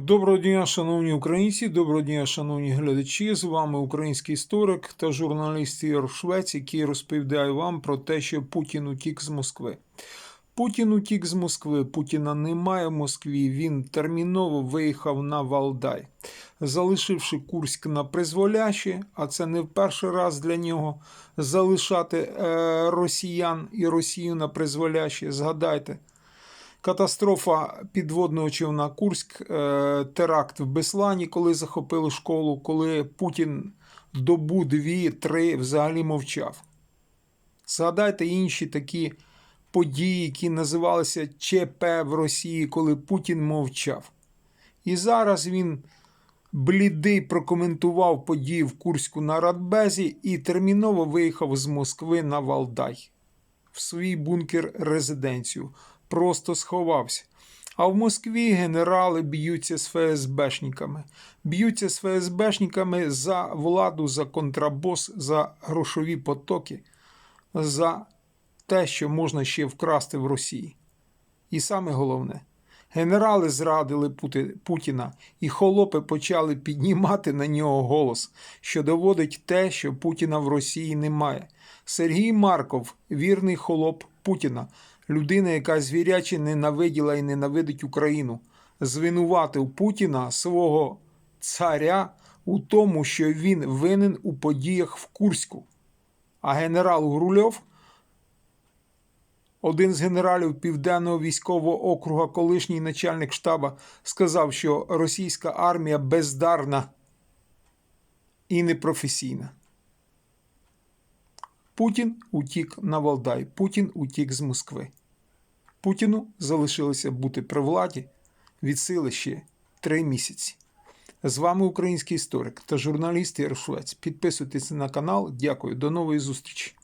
Доброго дня, шановні українці, доброго дня, шановні глядачі. З вами український історик та журналіст Ігор Швець, який розповідає вам про те, що Путін утік з Москви. Путін утік з Москви. Путіна немає в Москві. Він терміново виїхав на Валдай, залишивши Курськ на призволяще, а це не в перший раз для нього залишати е, росіян і Росію на призволяще. Згадайте. Катастрофа підводного човна Курськ, е, теракт в Беслані, коли захопили школу, коли Путін добу, дві, три взагалі мовчав. Згадайте інші такі події, які називалися ЧП в Росії, коли Путін мовчав. І зараз він блідий прокоментував події в Курську на Радбезі і терміново виїхав з Москви на Валдай в свій бункер резиденцію. Просто сховався. А в Москві генерали б'ються з ФСБшниками. Б'ються з ФСБшниками за владу, за контрабос, за грошові потоки, за те, що можна ще вкрасти в Росії. І саме головне, генерали зрадили Путіна, і холопи почали піднімати на нього голос, що доводить те, що Путіна в Росії немає. Сергій Марков, вірний холоп Путіна, людина, яка звіряче ненавиділа і ненавидить Україну, звинуватив Путіна свого царя у тому, що він винен у подіях в Курську. А генерал Грульов, один з генералів Південного військового округа, колишній начальник штаба, сказав, що російська армія бездарна і непрофесійна. Путін утік на Валдай, Путін утік з Москви. Путіну залишилося бути при владі від сили ще три місяці. З вами український історик та журналіст Ігор Швець. Підписуйтесь на канал. Дякую. До нової зустрічі.